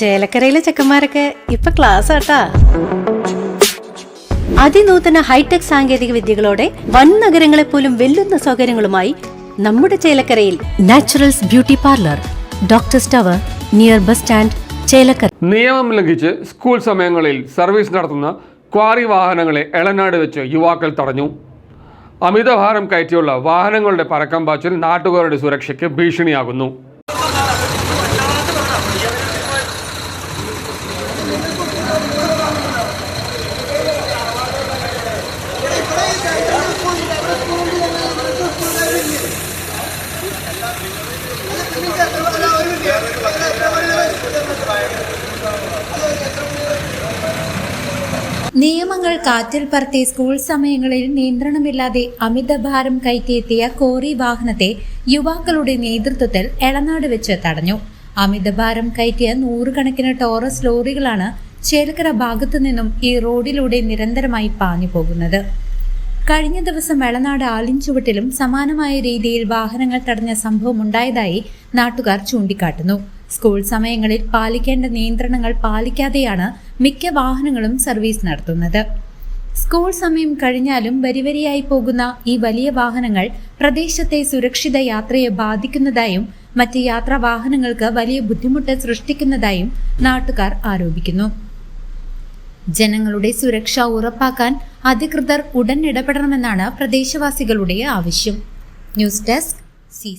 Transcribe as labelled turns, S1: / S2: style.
S1: ചേലക്കരയിലെ ചെക്കന്മാരൊക്കെ ഇപ്പൊ ക്ലാസ് ആട്ടാ. അതിനൂതന ഹൈടെക് സാങ്കേതിക വിദ്യകളോടെ വൻ നഗരങ്ങളെ പോലും വെല്ലുന്ന സൗകര്യങ്ങളുമായി നമ്മുടെ ചേലക്കരയിൽ naturals beauty parlour doctor tower near bus stand Chelakkara.
S2: നിയമം ലംഘിച്ച് സ്കൂൾ സമയങ്ങളിൽ സർവീസ് നടത്തുന്ന ക്വാറി വാഹനങ്ങളെ എളനാട് വെച്ച് യുവാക്കൾ തടഞ്ഞു. അമിതഭാരം കയറ്റിയുള്ള വാഹനങ്ങളുടെ പരക്കം പാച്ചിൽ നാട്ടുകാരുടെ സുരക്ഷയ്ക്ക് ഭീഷണിയാകുന്നു.
S3: നിയമങ്ങൾ കാറ്റിൽ പറത്തി സ്കൂൾ സമയങ്ങളിൽ നിയന്ത്രണമില്ലാതെ അമിതഭാരം കയറ്റിയെത്തിയ കോറി വാഹനത്തെ യുവാക്കളുടെ നേതൃത്വത്തിൽ എളനാട് വെച്ച് തടഞ്ഞു. അമിതഭാരം കയറ്റിയ നൂറുകണക്കിന് ടോറസ് ലോറികളാണ് ചേലക്കര ഭാഗത്തു നിന്നും ഈ റോഡിലൂടെ നിരന്തരമായി പാഞ്ഞു പോകുന്നത് കഴിഞ്ഞ ദിവസം വെളനാട് ആലിൻചുവട്ടിലും സമാനമായ രീതിയിൽ വാഹനങ്ങൾ തടഞ്ഞ സംഭവം ഉണ്ടായതായി നാട്ടുകാർ ചൂണ്ടിക്കാട്ടുന്നു. സ്കൂൾ സമയങ്ങളിൽ പാലിക്കേണ്ട നിയന്ത്രണങ്ങൾ പാലിക്കാതെയാണ് മിക്ക വാഹനങ്ങളും സർവീസ് നടത്തുന്നത്. സ്കൂൾ സമയം കഴിഞ്ഞാലും വരിവരിയായി പോകുന്ന ഈ വലിയ വാഹനങ്ങൾ പ്രദേശത്തെ സുരക്ഷിത യാത്രയെ ബാധിക്കുന്നതായും മറ്റ് യാത്രാ വാഹനങ്ങൾക്ക് വലിയ ബുദ്ധിമുട്ട് സൃഷ്ടിക്കുന്നതായും നാട്ടുകാർ ആരോപിക്കുന്നു. ജനങ്ങളുടെ സുരക്ഷ ഉറപ്പാക്കാൻ അധികൃതർ ഉടൻ ഇടപെടണമെന്നാണ് പ്രദേശവാസികളുടെ ആവശ്യം. News desk C